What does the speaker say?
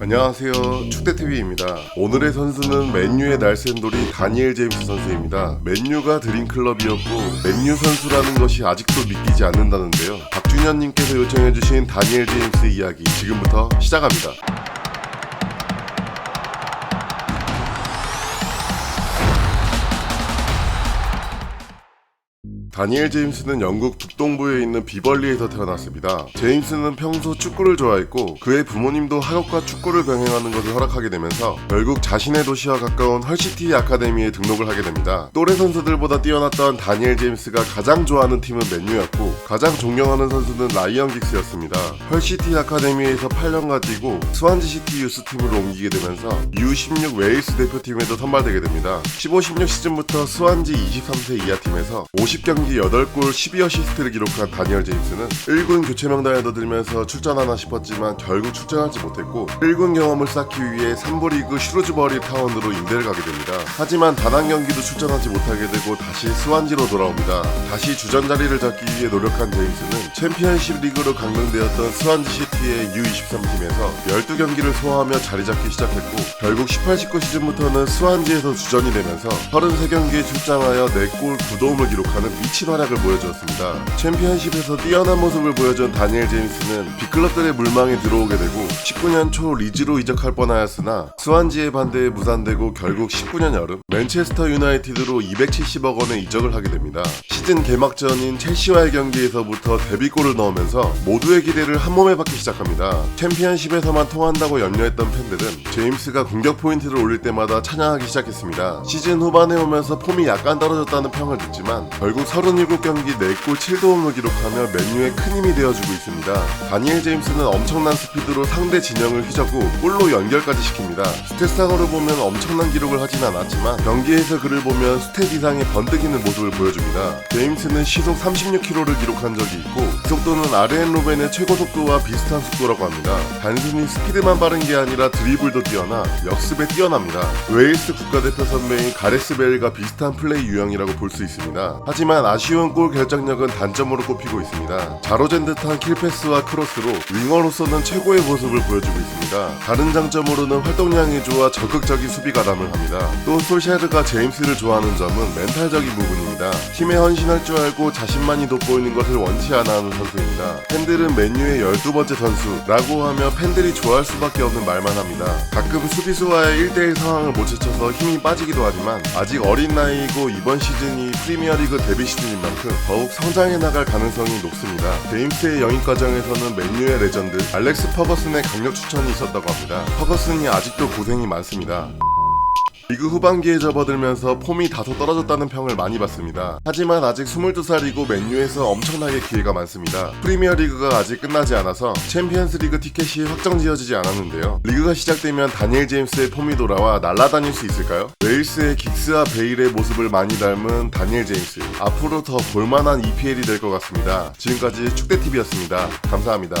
안녕하세요. 축대TV입니다. 오늘의 선수는 맨유의 날쌘돌이 다니엘 제임스 선수입니다. 맨유가 드림클럽이었고 맨유 선수라는 것이 아직도 믿기지 않는다는데요. 박준현님께서 요청해주신 다니엘 제임스 이야기 지금부터 시작합니다. 다니엘 제임스는 영국 북동부에 있는 비벌리에서 태어났습니다. 제임스는 평소 축구를 좋아했고 그의 부모님도 학업과 축구를 병행하는 것을 허락하게 되면서 결국 자신의 도시와 가까운 헐시티 아카데미에 등록을 하게 됩니다. 또래 선수들보다 뛰어났던 다니엘 제임스가 가장 좋아하는 팀은 맨유였고 가장 존경하는 선수는 라이언 긱스였습니다. 헐시티 아카데미에서 8년 가지고 스완지 시티 유스 팀으로 옮기게 되면서 U16 웨일스 대표팀에도 선발되게 됩니다. 15-16 시즌부터 스완지 23세 이하 팀에서 50경기 8골 12어시스트를 기록한 다니엘 제임스는 1군 교체 명단에 넣들면서 출전하나 싶었지만 결국 출전하지 못했고 1군 경험을 쌓기 위해 3부 리그 슈루즈버리 타운으로 임대를 가게 됩니다. 하지만 단 한 경기도 출전하지 못하게 되고 다시 스완지로 돌아옵니다. 다시 주전 자리를 잡기 위해 노력한 제임스는 챔피언십 리그로 강등되었던 스완지 시티의 U23팀에서 12경기를 소화하며 자리 잡기 시작했고 결국 18-19 시즌부터는 스완지에서 주전이 되면서 33경기에 출장하여 4골 9도움을 기록하는 미친 활약을 보여주었습니다. 챔피언십에서 뛰어난 모습을 보여준 다니엘 제임스는 빅클럽들의 물망에 들어오게 되고 19년 초 리즈로 이적할 뻔하였으나 스완지의 반대에 무산되고 결국 19년 여름 맨체스터 유나이티드로 270억 원의 이적을 하게 됩니다. 시즌 개막전인 첼시와의 경기에서부터 데뷔골을 넣으면서 모두의 기대를 한 몸에 받기 시작 합니다. 챔피언십에서만 통한다고 염려했던 팬들은 제임스가 공격 포인트를 올릴 때마다 찬양하기 시작했습니다. 시즌 후반에 오면서 폼이 약간 떨어졌다는 평을 듣지만 결국 37경기 4골 7도움을 기록하며 맨유의 큰 힘이 되어주고 있습니다. 다니엘 제임스는 엄청난 스피드로 상대 진영을 휘젓고 골로 연결까지 시킵니다. 스탯상으로 보면 엄청난 기록을 하진 않았지만 경기에서 그를 보면 스탯 이상의 번뜩이는 모습을 보여줍니다. 제임스는 시속 36km를 기록한 적이 있고 그 속도는 아르헨 로벤의 최고 속도와 비슷한 속도라고 합니다. 단순히 스피드만 빠른 게 아니라 드리블도 뛰어나 역습에 뛰어납니다. 웨일스 국가대표 선배인 가레스 베일과 비슷한 플레이 유형이라고 볼 수 있습니다. 하지만 아쉬운 골 결정력은 단점으로 꼽히고 있습니다. 자로젠 듯한 킬패스와 크로스로 윙어로서는 최고의 모습을 보여주고 있습니다. 다른 장점으로는 활동량이 좋아 적극적인 수비 가담을 합니다. 또 솔샤르가 제임스를 좋아하는 점은 멘탈적인 부분입니다. 팀에 헌신할 줄 알고 자신만이 돋보이는 것을 원치 않아 하는 선수입니다. 팬들은 맨유의 12번째 선수라고 하며 팬들이 좋아할 수밖에 없는 말만 합니다. 가끔 수비수와의 1대1 상황을 못 제쳐서 힘이 빠지기도 하지만 아직 어린 나이이고 이번 시즌이 프리미어리그 데뷔 시즌인 만큼 더욱 성장해 나갈 가능성이 높습니다. 제임스의 영입 과정에서는 맨유의 레전드 알렉스 퍼거슨의 강력 추천이 있었다고 합니다. 퍼거슨이 아직도 고생이 많습니다. 리그 후반기에 접어들면서 폼이 다소 떨어졌다는 평을 많이 받습니다. 하지만 아직 22살이고 맨유에서 엄청나게 기회가 많습니다. 프리미어 리그가 아직 끝나지 않아서 챔피언스 리그 티켓이 확정 지어지지 않았는데요. 리그가 시작되면 다니엘 제임스의 폼이 돌아와 날아다닐 수 있을까요? 웨일스의 긱스와 베일의 모습을 많이 닮은 다니엘 제임스. 앞으로 더 볼만한 EPL이 될 것 같습니다. 지금까지 축대TV였습니다. 감사합니다.